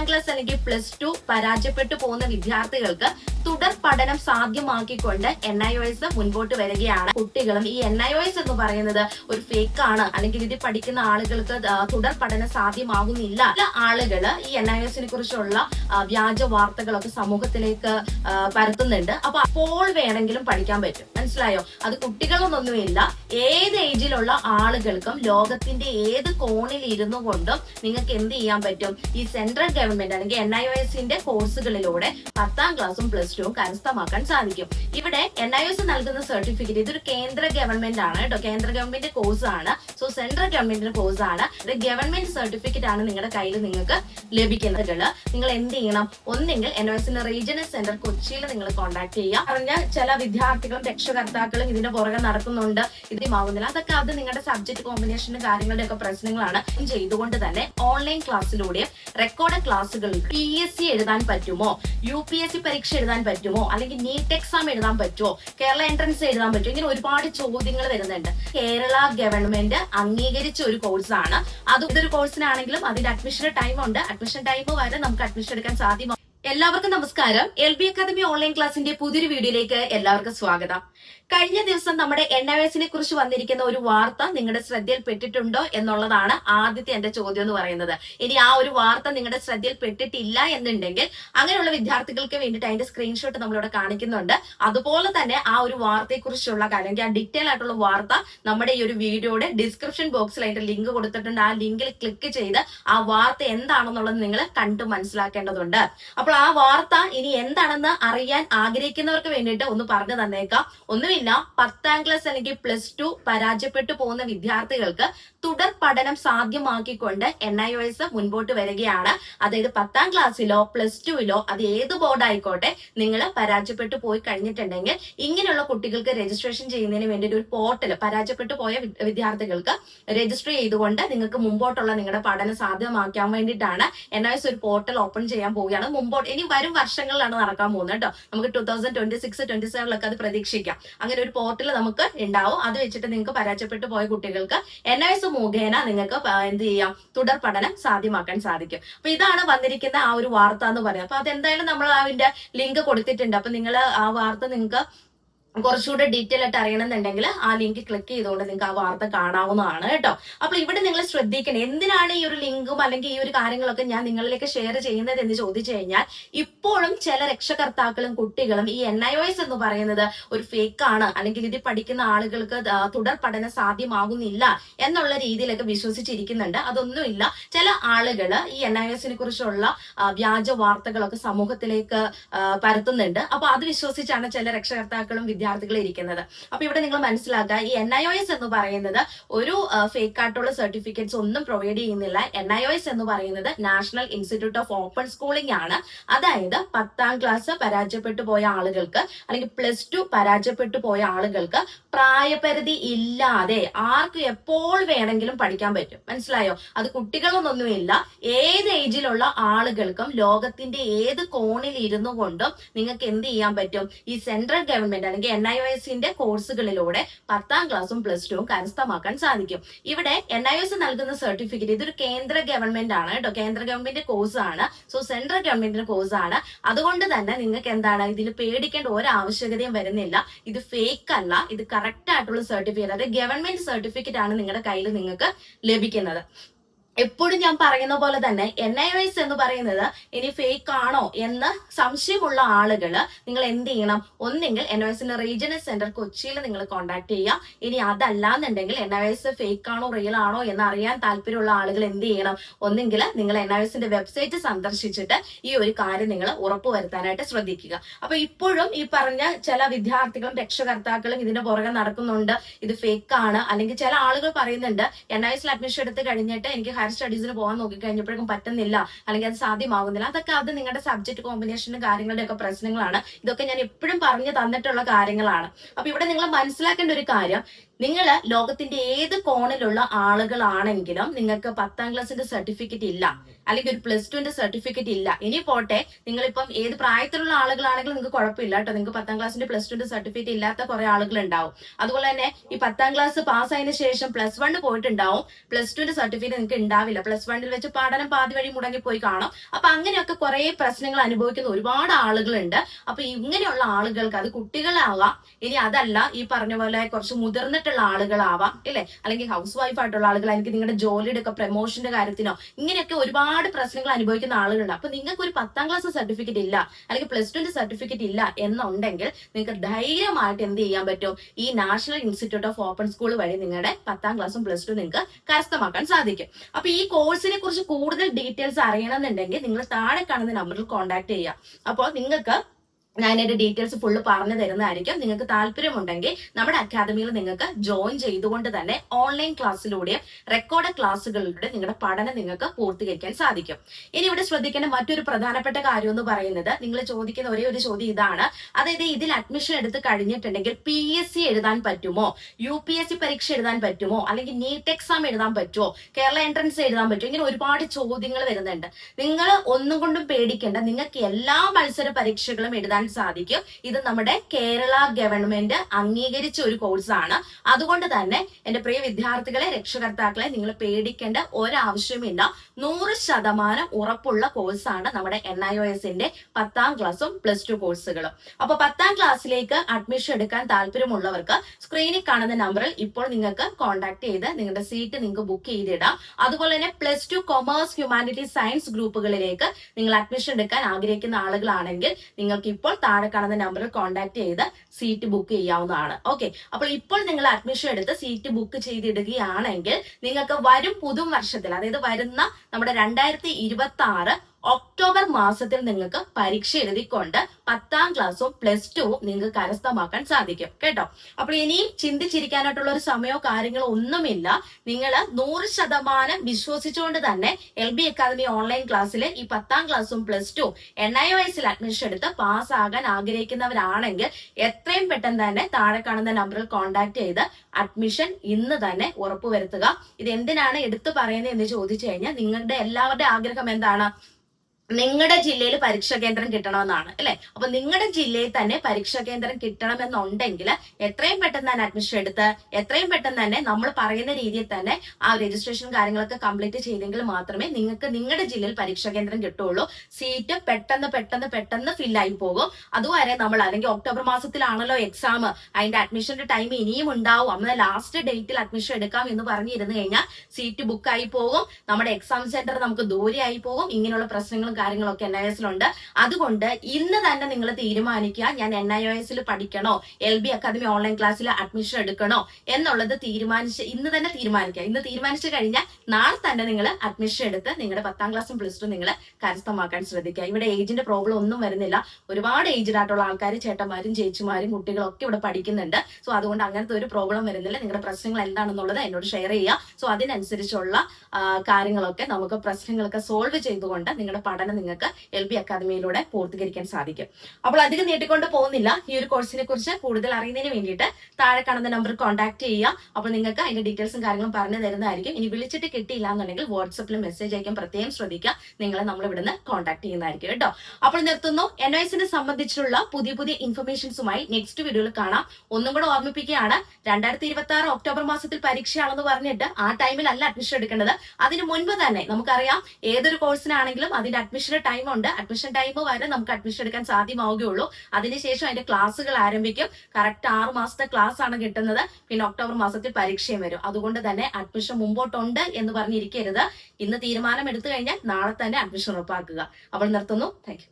പത്താം ക്ലാസ് അല്ലെങ്കിൽ plus two പരാജയപ്പെട്ടു പോകുന്ന വിദ്യാർത്ഥികൾക്ക് തുടർ പഠനം സാധ്യമാക്കിക്കൊണ്ട് എൻ ഐ ഒ എസ് മുൻപോട്ട് വരികയാണ്. കുട്ടികളും ഈ എൻ ഐ ഒ എസ് എന്ന് പറയുന്നത് ഒരു ഫേക്ക് ആണ്. അല്ലെങ്കിൽ ഇതിൽ പഠിക്കുന്ന ആളുകൾക്ക് തുടർ പഠനം സാധ്യമാകുന്നില്ല. ചില ആളുകൾ ഈ എൻ ഐ എസിനെ കുറിച്ചുള്ള വ്യാജ വാർത്തകളൊക്കെ സമൂഹത്തിലേക്ക് പരത്തുന്നുണ്ട്. അപ്പൊ അപ്പോൾ വേണമെങ്കിലും പഠിക്കാൻ പറ്റും. മനസ്സിലായോ? അത് കുട്ടികളൊന്നൊന്നുമില്ല. ഏത് ഏജിലുള്ള ആളുകൾക്കും ലോകത്തിന്റെ ഏത് കോണിൽ ഇരുന്നു കൊണ്ടും നിങ്ങൾക്ക് എന്ത് ചെയ്യാൻ പറ്റും? ഈ സെൻട്രൽ ഗവൺമെന്റ് അല്ലെങ്കിൽ എൻ ഐ ഒ എസിന്റെ കോഴ്സുകളിലൂടെ പത്താം ക്ലാസ്സും പ്ലസ് ടുവും കരസ്ഥമാക്കാൻ സാധിക്കും. ഇവിടെ എൻ ഐ എസ് നൽകുന്ന സർട്ടിഫിക്കറ്റ് ഇതൊരു കേന്ദ്ര ഗവൺമെന്റ് ആണ് കേട്ടോ. കേന്ദ്ര ഗവൺമെന്റ് കോഴ്സ് ആണ്. സോ സെൻട്രൽ ഗവൺമെന്റിന്റെ കോഴ്സ് ആണ്. ഇത് ഗവൺമെന്റ് സർട്ടിഫിക്കറ്റ് ആണ് നിങ്ങളുടെ കയ്യിൽ നിങ്ങൾക്ക് ലഭിക്കുന്നത്. നിങ്ങൾ എന്ത് ചെയ്യണം? ഒന്നെങ്കിൽ എൻ ഒ എസിന്റെ റീജിയണൽ സെന്റർ കൊച്ചിയിൽ നിങ്ങൾ കോൺടാക്ട് ചെയ്യുക. പറഞ്ഞ ചില വിദ്യാർത്ഥികളും രക്ഷകർത്താക്കളും ഇതിന്റെ പുറകെ നടക്കുന്നുണ്ട്. ഇതിമാവുന്നില്ല അതൊക്കെ അത് നിങ്ങളുടെ സബ്ജക്ട് കോമ്പിനേഷനും കാര്യങ്ങളുടെ ഒക്കെ പ്രശ്നങ്ങളാണ്. ചെയ്തുകൊണ്ട് തന്നെ ഓൺലൈൻ ക്ലാസ്സിലൂടെയും റെക്കോർഡ് ക്ലാസ്സുകൾ പി എസ് സി എഴുതാൻ പറ്റുമോ? യു പി എസ് സി പരീക്ഷ എഴുതാൻ പറ്റുമോ? അല്ലെങ്കിൽ നീറ്റ് എക്സാം എഴുതാൻ പറ്റുമോ? കേരള എൻട്രൻസ് എഴുതാൻ പറ്റുമോ? ഇങ്ങനെ ഒരുപാട് ചോദ്യങ്ങൾ വരുന്നുണ്ട്. കേരള ഗവൺമെന്റ് അംഗീകരിച്ച ഒരു കോഴ്സാണ് അത് ഇതൊരു കോഴ്സിനാണെങ്കിലും അതിന്റെ അഡ്മിഷൻ ടൈം ഉണ്ട്. അഡ്മിഷൻ ടൈം വരെ നമുക്ക് അഡ്മിഷൻ എടുക്കാൻ സാധ്യമാണ് എല്ലാവർക്കും നമസ്കാരം. എൽ ബി അക്കാദമി ഓൺലൈൻ ക്ലാസിന്റെ പുതിയൊരു വീഡിയോയിലേക്ക് എല്ലാവർക്കും സ്വാഗതം. കഴിഞ്ഞ ദിവസം നമ്മുടെ എൻ ഐ എസിനെ കുറിച്ച് വന്നിരിക്കുന്ന ഒരു വാർത്ത നിങ്ങളുടെ ശ്രദ്ധയിൽപ്പെട്ടിട്ടുണ്ടോ എന്നുള്ളതാണ് ആദ്യത്തെ എന്റെ ചോദ്യം എന്ന് പറയുന്നത്. ഇനി ആ ഒരു വാർത്ത നിങ്ങളുടെ ശ്രദ്ധയിൽപ്പെട്ടിട്ടില്ല എന്നുണ്ടെങ്കിൽ അങ്ങനെയുള്ള വിദ്യാർത്ഥികൾക്ക് വേണ്ടിയിട്ട് അതിന്റെ സ്ക്രീൻഷോട്ട് നമ്മളിവിടെ കാണിക്കുന്നുണ്ട്. അതുപോലെ തന്നെ ആ ഒരു വാർത്തയെക്കുറിച്ചുള്ള അല്ലെങ്കിൽ ആ ഡീറ്റെയിൽ ആയിട്ടുള്ള വാർത്ത നമ്മുടെ ഈ ഒരു വീഡിയോയുടെ ഡിസ്ക്രിപ്ഷൻ ബോക്സിൽ അതിന്റെ ലിങ്ക് കൊടുത്തിട്ടുണ്ട്. ആ ലിങ്കിൽ ക്ലിക്ക് ചെയ്ത് ആ വാർത്ത എന്താണെന്നുള്ളത് നിങ്ങൾ കണ്ടു മനസ്സിലാക്കേണ്ടതുണ്ട്. അപ്പോൾ ആ വാർത്ത ഇനി എന്താണെന്ന് അറിയാൻ ആഗ്രഹിക്കുന്നവർക്ക് വേണ്ടിയിട്ട് ഒന്ന് പറഞ്ഞു തന്നേക്കാം. ഒന്നുമില്ല പത്താം ക്ലാസ് അല്ലെങ്കിൽ പ്ലസ് ടു പരാജയപ്പെട്ടു പോകുന്ന വിദ്യാർത്ഥികൾക്ക് തുടർ പഠനം സാധ്യമാക്കിക്കൊണ്ട് എൻ ഐ ഒ എസ് മുൻപോട്ട് വരികയാണ്. അതായത് പത്താം ക്ലാസ്സിലോ പ്ലസ് ടുവിലോ അത് ഏത് ബോർഡ് ആയിക്കോട്ടെ നിങ്ങൾ പരാജയപ്പെട്ടു പോയി കഴിഞ്ഞിട്ടുണ്ടെങ്കിൽ ഇങ്ങനെയുള്ള കുട്ടികൾക്ക് രജിസ്ട്രേഷൻ ചെയ്യുന്നതിന് വേണ്ടിയിട്ട് ഒരു പോർട്ടൽ പരാജയപ്പെട്ടു പോയ വിദ്യാർത്ഥികൾക്ക് രജിസ്റ്റർ ചെയ്തുകൊണ്ട് നിങ്ങൾക്ക് മുമ്പോട്ടുള്ള നിങ്ങളുടെ പഠനം സാധ്യമാക്കാൻ വേണ്ടിയിട്ടാണ് എൻ ഐ എസ് ഒരു പോർട്ടൽ ഓപ്പൺ ചെയ്യാൻ പോവുകയാണ്. മുമ്പോട്ട് ഇനി വരും വർഷങ്ങളിലാണ് നടക്കാൻ പോകുന്നത് കേട്ടോ. നമുക്ക് two thousand twenty six twenty സെവനിലൊക്കെ അത് പ്രതീക്ഷിക്കാം. അങ്ങനെ ഒരു പോർട്ടൽ നമുക്ക് ഉണ്ടാവും. അത് വെച്ചിട്ട് നിങ്ങൾക്ക് പരാജയപ്പെട്ടു പോയ കുട്ടികൾക്ക് എൻ ഐ എസ് മുഖേന നിങ്ങൾക്ക് എന്ത് ചെയ്യാം? തുടർ പഠനം സാധ്യമാക്കാൻ സാധിക്കും. അപ്പൊ ഇതാണ് വന്നിരിക്കുന്ന ആ ഒരു വാർത്ത എന്ന് പറയുന്നത്. അപ്പൊ അതെന്തായാലും നമ്മൾ അതിന്റെ ലിങ്ക് കൊടുത്തിട്ടുണ്ട്. അപ്പൊ നിങ്ങൾ ആ വാർത്ത നിങ്ങൾക്ക് കുറച്ചുകൂടെ ഡീറ്റെയിൽ ആയിട്ട് അറിയണമെന്നുണ്ടെങ്കിൽ ആ ലിങ്ക് ക്ലിക്ക് ചെയ്തുകൊണ്ട് നിങ്ങൾക്ക് ആ വാർത്ത കാണാവുന്നതാണ് കേട്ടോ. അപ്പോൾ ഇവിടെ നിങ്ങൾ ശ്രദ്ധിക്കണം. എന്തിനാണ് ഈ ഒരു ലിങ്കും അല്ലെങ്കിൽ ഈ ഒരു കാര്യങ്ങളൊക്കെ ഞാൻ നിങ്ങളിലേക്ക് ഷെയർ ചെയ്യുന്നത് എന്ന് ചോദിച്ചു കഴിഞ്ഞാൽ ഇപ്പോഴും ചില രക്ഷകർത്താക്കളും കുട്ടികളും ഈ എൻ ഐ എസ് എന്ന് പറയുന്നത് ഒരു ഫേക്ക് ആണ്. അല്ലെങ്കിൽ ഇതിൽ പഠിക്കുന്ന ആളുകൾക്ക് തുടർ പഠനം സാധ്യമാകുന്നില്ല എന്നുള്ള രീതിയിലൊക്കെ വിശ്വസിച്ചിരിക്കുന്നുണ്ട്. അതൊന്നുമില്ല. ചില ആളുകൾ ഈ എൻ ഐ എസിനെ കുറിച്ചുള്ള വ്യാജ വാർത്തകളൊക്കെ സമൂഹത്തിലേക്ക് പരത്തുന്നുണ്ട്. അപ്പൊ അത് വിശ്വസിച്ചാണ് ചില രക്ഷകർത്താക്കളും വിദ്യാർത്ഥികളും ഇരിക്കുന്നത്. അപ്പൊ ഇവിടെ നിങ്ങൾ മനസ്സിലാക്കുക ഈ എൻ ഐ ഒ എസ് എന്ന് പറയുന്നത് ഒരു ഫേക്ക് ആയിട്ടുള്ള സർട്ടിഫിക്കറ്റ്സ് ഒന്നും പ്രൊവൈഡ് ചെയ്യുന്നില്ല. എൻ ഐ ഒ എസ് എന്ന് പറയുന്നത് national institute of open schooling ആണ്. അതായത് പത്താം ക്ലാസ് പരാജയപ്പെട്ടു പോയ ആളുകൾക്ക് അല്ലെങ്കിൽ പ്ലസ് ടു പരാജയപ്പെട്ടു പോയ ആളുകൾക്ക് പ്രായപരിധി ഇല്ലാതെ ആർക്ക് എപ്പോൾ വേണമെങ്കിലും പഠിക്കാൻ പറ്റും. മനസ്സിലായോ? അത് കുട്ടികളൊന്നൊന്നുമില്ല. ഏത് ഏജിലുള്ള ആളുകൾക്കും ലോകത്തിന്റെ ഏത് കോണിൽ ഇരുന്നു കൊണ്ടും നിങ്ങൾക്ക് എന്ത് ചെയ്യാൻ പറ്റും? ഈ സെൻട്രൽ ഗവൺമെന്റ് അല്ലെങ്കിൽ എൻ ഐ എസിന്റെ കോഴ്സുകളിലൂടെ പത്താം ക്ലാസ്സും പ്ലസ് ടുവും കരസ്ഥമാക്കാൻ സാധിക്കും. ഇവിടെ എൻ ഐ എസ് നൽകുന്ന സർട്ടിഫിക്കറ്റ് ഇതൊരു കേന്ദ്ര ഗവൺമെന്റ് ആണ് കേട്ടോ. കേന്ദ്ര ഗവൺമെന്റ് കോഴ്സ് ആണ്. സോ സെൻട്രൽ ഗവൺമെന്റിന്റെ കോഴ്സ് ആണ്. അതുകൊണ്ട് തന്നെ നിങ്ങൾക്ക് എന്താണ് ഇതിൽ പേടിക്കേണ്ട ഒരു ആവശ്യകതയും വരുന്നില്ല. ഇത് ഫേക്ക് അല്ല. ഇത് കറക്റ്റ് ആയിട്ടുള്ള സർട്ടിഫിക്കറ്റ് അതായത് ഗവൺമെന്റ് സർട്ടിഫിക്കറ്റ് ആണ് നിങ്ങളുടെ കയ്യിൽ നിങ്ങൾക്ക് ലഭിക്കുന്നത്. എപ്പോഴും ഞാൻ പറയുന്ന പോലെ തന്നെ എൻ ഐ വൈസ് എന്ന് പറയുന്നത് ഇനി ഫേക്ക് ആണോ എന്ന് സംശയമുള്ള ആളുകൾ നിങ്ങൾ എന്ത് ചെയ്യണം? ഒന്നെങ്കിൽ എൻ ഐ വൈസിന്റെ റീജിയണൽ സെന്റർ കൊച്ചിയിൽ നിങ്ങൾ കോൺടാക്ട് ചെയ്യുക. ഇനി അതല്ല എന്നുണ്ടെങ്കിൽ N I Y S fake ആണോ റിയൽ ആണോ എന്ന് അറിയാൻ താല്പര്യമുള്ള ആളുകൾ എന്ത് ചെയ്യണം? ഒന്നെങ്കിൽ നിങ്ങൾ എൻ ഐ വൈസിന്റെ വെബ്സൈറ്റ് സന്ദർശിച്ചിട്ട് ഈ ഒരു കാര്യം നിങ്ങൾ ഉറപ്പുവരുത്താനായിട്ട് ശ്രദ്ധിക്കുക. അപ്പൊ ഇപ്പോഴും ഈ പറഞ്ഞ ചില വിദ്യാർത്ഥികളും രക്ഷകർത്താക്കളും ഇതിന്റെ പുറകെ നടക്കുന്നുണ്ട്. ഇത് ഫേക്ക് ആണ്. അല്ലെങ്കിൽ ചില ആളുകൾ പറയുന്നുണ്ട് എൻ ഐ വൈസിൽ അഡ്മിഷൻ എടുത്ത് കഴിഞ്ഞിട്ട് എനിക്ക് ഹയർ സ്റ്റഡീസിന് പോകാൻ നോക്കിക്കഴിഞ്ഞപ്പോഴേക്കും പറ്റുന്നില്ല അല്ലെങ്കിൽ അത് സാധ്യമാകുന്നില്ല അതൊക്കെ അത് നിങ്ങളുടെ സബ്ജക്ട് കോമ്പിനേഷനും കാര്യങ്ങളുടെ ഒക്കെ പ്രശ്നങ്ങളാണ്. ഇതൊക്കെ ഞാൻ എപ്പോഴും പറഞ്ഞു തന്നിട്ടുള്ള കാര്യങ്ങളാണ്. അപ്പൊ ഇവിടെ നിങ്ങൾ മനസ്സിലാക്കേണ്ട ഒരു കാര്യം നിങ്ങൾ ലോകത്തിന്റെ ഏത് കോണിലുള്ള ആളുകളാണെങ്കിലും നിങ്ങൾക്ക് പത്താം ക്ലാസ്സിന്റെ സർട്ടിഫിക്കറ്റ് ഇല്ല. അല്ലെങ്കിൽ ഒരു പ്ലസ് ടുവിന്റെ സർട്ടിഫിക്കറ്റ് ഇല്ല. ഇനി പോട്ടെ നിങ്ങളിപ്പം ഏത് പ്രായത്തിലുള്ള ആളുകളാണെങ്കിലും നിങ്ങൾക്ക് കുഴപ്പമില്ല കേട്ടോ. നിങ്ങൾക്ക് പത്താം ക്ലാസ്സിന്റെ പ്ലസ് ടുവിന്റെ സർട്ടിഫിക്കറ്റ് ഇല്ലാത്ത കുറെ ആളുകൾ ഉണ്ടാവും അതുപോലെ തന്നെ ഈ പത്താം ക്ലാസ് പാസ് ആയതിനു ശേഷം പ്ലസ് വണ്ണ് പോയിട്ടുണ്ടാവും. പ്ലസ് ടുവിന്റെ സർട്ടിഫിക്കറ്റ് നിങ്ങൾക്ക് ഉണ്ടാവില്ല. പ്ലസ് വണ്ണിൽ വെച്ച് പഠനം പാതി വഴി മുടങ്ങിപ്പോയി കാണും. അപ്പൊ അങ്ങനെയൊക്കെ കുറെ പ്രശ്നങ്ങൾ അനുഭവിക്കുന്ന ഒരുപാട് ആളുകളുണ്ട്. അപ്പൊ ഇങ്ങനെയുള്ള ആളുകൾക്ക് അത് കുട്ടികളാവാം. ഇനി അതല്ല ഈ പറഞ്ഞ പോലെ കുറച്ച് മുതിർന്നിട്ടുള്ള ആളുകളാവാം ഇല്ലേ? അല്ലെങ്കിൽ ഹൗസ് വൈഫ് ആയിട്ടുള്ള ആളുകൾ അല്ലെങ്കിൽ നിങ്ങളുടെ ജോലിയുടെ ഒക്കെ പ്രൊമോഷന്റെ കാര്യത്തിനോ ഇങ്ങനെയൊക്കെ ഒരുപാട് പ്രശ്നങ്ങൾ അനുഭവിക്കുന്ന ആളുകളുണ്ട്. അപ്പൊ നിങ്ങൾക്ക് ഒരു പത്താം ക്ലാസ് സർട്ടിഫിക്കറ്റ് ഇല്ല അല്ലെങ്കിൽ പ്ലസ് ടുവിന്റെ സർട്ടിഫിക്കറ്റ് ഇല്ല എന്നുണ്ടെങ്കിൽ നിങ്ങൾക്ക് ധൈര്യമായിട്ട് എന്ത് ചെയ്യാൻ പറ്റും? ഈ national institute of open school വഴി നിങ്ങളുടെ പത്താം ക്ലാസ്സും പ്ലസ് ടു നിങ്ങൾക്ക് കരസ്ഥമാക്കാൻ സാധിക്കും. അപ്പൊ ഈ കോഴ്സിനെ കുറിച്ച് കൂടുതൽ ഡീറ്റെയിൽസ് അറിയണമെന്നുണ്ടെങ്കിൽ നിങ്ങൾ താഴെ കാണുന്ന നമ്പറിൽ കോൺടാക്ട് ചെയ്യുക. അപ്പോൾ നിങ്ങൾക്ക് ഞാൻ എന്റെ ഡീറ്റെയിൽസ് ഫുള്ള് പറഞ്ഞു തരുന്നതായിരിക്കും. നിങ്ങൾക്ക് താല്പര്യമുണ്ടെങ്കിൽ നമ്മുടെ അക്കാദമിയിൽ നിങ്ങൾക്ക് ജോയിൻ ചെയ്തുകൊണ്ട് തന്നെ ഓൺലൈൻ ക്ലാസ്സിലൂടെയും റെക്കോർഡ് ക്ലാസ്സുകളിലൂടെ നിങ്ങളുടെ പഠനം നിങ്ങൾക്ക് പൂർത്തീകരിക്കാൻ സാധിക്കും. ഇനി ഇവിടെ ശ്രദ്ധിക്കേണ്ട മറ്റൊരു പ്രധാനപ്പെട്ട കാര്യം എന്ന് പറയുന്നത് നിങ്ങൾ ചോദിക്കുന്ന ഒരേ ഒരു ചോദ്യം ഇതാണ്. അതായത് ഇതിൽ അഡ്മിഷൻ എടുത്ത് കഴിഞ്ഞിട്ടുണ്ടെങ്കിൽ പി എസ് സി എഴുതാൻ പറ്റുമോ? യു പി എസ് സി പരീക്ഷ എഴുതാൻ പറ്റുമോ? അല്ലെങ്കിൽ നീറ്റ് എക്സാം എഴുതാൻ പറ്റുമോ? കേരള എൻട്രൻസ് എഴുതാൻ പറ്റുമോ? ഇങ്ങനെ ഒരുപാട് ചോദ്യങ്ങൾ വരുന്നുണ്ട്. നിങ്ങൾ ഒന്നും കൊണ്ടും പേടിക്കേണ്ട നിങ്ങൾക്ക് എല്ലാ മത്സര പരീക്ഷകളും എഴുതാൻ സാധിക്കും. ഇത് നമ്മുടെ കേരള ഗവൺമെന്റ് അംഗീകരിച്ച ഒരു കോഴ്സാണ് അതുകൊണ്ട് തന്നെ എന്റെ പ്രിയ വിദ്യാർത്ഥികളെ രക്ഷകർത്താക്കളെ നിങ്ങൾ പേടിക്കേണ്ട ഒരാവശ്യമില്ല നൂറ് ശതമാനം ഉറപ്പുള്ള കോഴ്സാണ് നമ്മുടെ എൻ ഐ ഒ എസിന്റെ പത്താം ക്ലാസ്സും പ്ലസ് ടു കോഴ്സുകളും അപ്പൊ പത്താം ക്ലാസ്സിലേക്ക് അഡ്മിഷൻ എടുക്കാൻ താല്പര്യമുള്ളവർക്ക് സ്ക്രീനിൽ കാണുന്ന നമ്പറിൽ ഇപ്പോൾ നിങ്ങൾക്ക് കോൺടാക്ട് ചെയ്ത് നിങ്ങളുടെ സീറ്റ് നിങ്ങൾക്ക് ബുക്ക് ചെയ്തിടാം. അതുപോലെ തന്നെ plus two commerce humanity science ഗ്രൂപ്പുകളിലേക്ക് നിങ്ങൾ അഡ്മിഷൻ എടുക്കാൻ ആഗ്രഹിക്കുന്ന ആളുകളാണെങ്കിൽ നിങ്ങൾക്ക് ഇപ്പോൾ താഴെ കാണുന്ന നമ്പറിൽ കോൺടാക്ട് ചെയ്ത് സീറ്റ് ബുക്ക് ചെയ്യാവുന്നതാണ്. ഓക്കെ അപ്പോൾ ഇപ്പോൾ നിങ്ങൾ അഡ്മിഷൻ എടുത്ത് സീറ്റ് ബുക്ക് ചെയ്തിടുകയാണെങ്കിൽ നിങ്ങൾക്ക് വരും പുതുവർഷത്തിൽ അതായത് വരുന്ന നമ്മുടെ രണ്ടായിരത്തി ഇരുപത്തി ആറ് ഒക്ടോബർ മാസത്തിൽ നിങ്ങൾക്ക് പരീക്ഷ എഴുതിക്കൊണ്ട് പത്താം ക്ലാസ്സും പ്ലസ് ടുവും നിങ്ങൾക്ക് കരസ്ഥമാക്കാൻ സാധിക്കും കേട്ടോ? അപ്പോൾ ഇനിയും ചിന്തിച്ചിരിക്കാനായിട്ടുള്ള ഒരു സമയമോ കാര്യങ്ങളോ ഒന്നുമില്ല. നിങ്ങൾ നൂറ് ശതമാനം വിശ്വസിച്ചുകൊണ്ട് തന്നെ എൽ ബി അക്കാദമി ഓൺലൈൻ ക്ലാസ്സിൽ ഈ പത്താം ക്ലാസ്സും പ്ലസ് ടു എൻ ഐ വയസ്സിൽ അഡ്മിഷൻ എടുത്ത് പാസ്സാകാൻ ആഗ്രഹിക്കുന്നവരാണെങ്കിൽ എത്രയും പെട്ടെന്ന് തന്നെ താഴെ കാണുന്ന നമ്പറിൽ കോൺടാക്ട് ചെയ്ത് അഡ്മിഷൻ ഇന്ന് തന്നെ ഉറപ്പുവരുത്തുക. ഇത് എന്തിനാണ് എടുത്തു പറയുന്നത് എന്ന് ചോദിച്ചു കഴിഞ്ഞാൽ നിങ്ങളുടെ എല്ലാവരുടെ ആഗ്രഹം എന്താണ്? നിങ്ങളുടെ ജില്ലയിൽ പരീക്ഷാ കേന്ദ്രം കിട്ടണമെന്നാണ് അല്ലെ? അപ്പൊ നിങ്ങളുടെ ജില്ലയിൽ തന്നെ പരീക്ഷാ കേന്ദ്രം കിട്ടണമെന്നുണ്ടെങ്കിൽ എത്രയും പെട്ടെന്ന് തന്നെ അഡ്മിഷൻ എടുത്ത് എത്രയും പെട്ടെന്ന് തന്നെ നമ്മൾ പറയുന്ന രീതിയിൽ തന്നെ ആ രജിസ്ട്രേഷൻ കാര്യങ്ങളൊക്കെ കംപ്ലീറ്റ് ചെയ്തെങ്കിൽ മാത്രമേ നിങ്ങൾക്ക് നിങ്ങളുടെ ജില്ലയിൽ പരീക്ഷാ കേന്ദ്രം കിട്ടുള്ളൂ സീറ്റ് പെട്ടെന്ന് പെട്ടെന്ന് പെട്ടെന്ന് ഫില്ലായി പോകും. അതുവരെ നമ്മൾ അല്ലെങ്കിൽ ഒക്ടോബർ മാസത്തിലാണല്ലോ എക്സാം അതിന്റെ അഡ്മിഷന്റെ ടൈം ഇനിയും ഉണ്ടാവും. അന്ന് ലാസ്റ്റ് ഡേറ്റിൽ അഡ്മിഷൻ എടുക്കാം എന്ന് പറഞ്ഞിരുന്നു കഴിഞ്ഞാൽ സീറ്റ് ബുക്ക് ആയി പോകും. നമ്മുടെ എക്സാം സെന്റർ നമുക്ക് ദൂരെയായി പോകും. ഇങ്ങനെയുള്ള പ്രശ്നങ്ങളും കാര്യങ്ങളൊക്കെ എൻ ഐ എസിലുണ്ട് അതുകൊണ്ട് ഇന്ന് തന്നെ നിങ്ങൾ തീരുമാനിക്കുക ഞാൻ എൻ ഐ ഒ എസിൽ പഠിക്കണോ എൽ ബി അക്കാദമി ഓൺലൈൻ ക്ലാസ്സിൽ അഡ്മിഷൻ എടുക്കണോ എന്നുള്ളത് തീരുമാനിച്ച് ഇന്ന് തന്നെ തീരുമാനിക്കുക. ഇന്ന് തീരുമാനിച്ചു കഴിഞ്ഞാൽ നാളെ തന്നെ നിങ്ങൾ അഡ്മിഷൻ എടുത്ത് നിങ്ങളുടെ പത്താം ക്ലാസ്സും പ്ലസ് ടു നിങ്ങൾ കരസ്ഥമാക്കാൻ ശ്രദ്ധിക്കുക. ഇവിടെ ഏജിന്റെ പ്രോബ്ലം ഒന്നും വരുന്നില്ല. ഒരുപാട് ഏജ്ഡ് ആയിട്ടുള്ള ആൾക്കാർ ചേട്ടന്മാരും ചേച്ചിമാരും കുട്ടികളൊക്കെ ഇവിടെ പഠിക്കുന്നുണ്ട്. സോ അതുകൊണ്ട് അങ്ങനത്തെ ഒരു പ്രോബ്ലം വരുന്നില്ല. നിങ്ങളുടെ പ്രശ്നങ്ങൾ എന്താണെന്നുള്ളത് എന്നോട് ഷെയർ ചെയ്യുക. സോ അതിനനുസരിച്ചുള്ള കാര്യങ്ങളൊക്കെ നമുക്ക് പ്രശ്നങ്ങളൊക്കെ സോൾവ് ചെയ്തുകൊണ്ട് നിങ്ങളുടെ പഠനം നിങ്ങൾക്ക് എൽ ബി അക്കാദമിയിലൂടെ പൂർത്തീകരിക്കാൻ സാധിക്കും. അപ്പോൾ അധികം നീട്ടിക്കൊണ്ട് പോകുന്നില്ല. ഈ ഒരു കോഴ്സിനെ കുറിച്ച് കൂടുതൽ അറിയുന്നതിന് വേണ്ടിയിട്ട് താഴെ കാണുന്ന നമ്പർ കോൺടാക്ട് ചെയ്യുക. അപ്പോൾ നിങ്ങൾക്ക് അതിന്റെ ഡീറ്റെയിൽസും കാര്യങ്ങളും പറഞ്ഞു തരുന്നതായിരിക്കും. ഇനി വിളിച്ചിട്ട് കിട്ടിയില്ല എന്നുണ്ടെങ്കിൽ വാട്സപ്പിൽ മെസ്സേജ് അയക്കാൻ പ്രത്യേകം ശ്രദ്ധിക്കുക. നിങ്ങളെ നമ്മൾ ഇവിടുന്ന് കോൺടാക്ട് ചെയ്യുന്നതായിരിക്കും കേട്ടോ. അപ്പോൾ നിർത്തുന്നു. എൻ ഐസിനെ സംബന്ധിച്ചുള്ള പുതിയ പുതിയ ഇൻഫർമേഷൻസുമായി നെക്സ്റ്റ് വീഡിയോയിൽ കാണാം. ഒന്നും കൂടെ ഓർമ്മിപ്പിക്കുകയാണ്. രണ്ടായിരത്തി ഇരുപത്തി ആറ് ഒക്ടോബർ മാസത്തിൽ പരീക്ഷയാണെന്ന് പറഞ്ഞിട്ട് ആ ടൈമിൽ അല്ല അഡ്മിഷൻ എടുക്കേണ്ടത്. അതിന് മുൻപ് തന്നെ നമുക്കറിയാം. ഏതൊരു കോഴ്സിനാണെങ്കിലും അതിന്റെ അഡ്മിഷന്റെ ടൈം ഉണ്ട്. അഡ്മിഷൻ ടൈം വരെ നമുക്ക് അഡ്മിഷൻ എടുക്കാൻ സാധ്യമാവുകയുള്ളൂ. അതിനുശേഷം അതിന്റെ ക്ലാസ്സുകൾ ആരംഭിക്കും. കറക്റ്റ് ആറ് മാസത്തെ ക്ലാസ് ആണ് കിട്ടുന്നത്. പിന്നെ ഒക്ടോബർ മാസത്തിൽ പരീക്ഷയും വരും. അതുകൊണ്ട് തന്നെ അഡ്മിഷൻ മുമ്പോട്ടുണ്ട് എന്ന് പറഞ്ഞിരിക്കരുത്. ഇന്ന് തീരുമാനം എടുത്തു കഴിഞ്ഞാൽ നാളെ തന്നെ അഡ്മിഷൻ ഉറപ്പാക്കുക. അപ്പോൾ നിർത്തുന്നു. താങ്ക്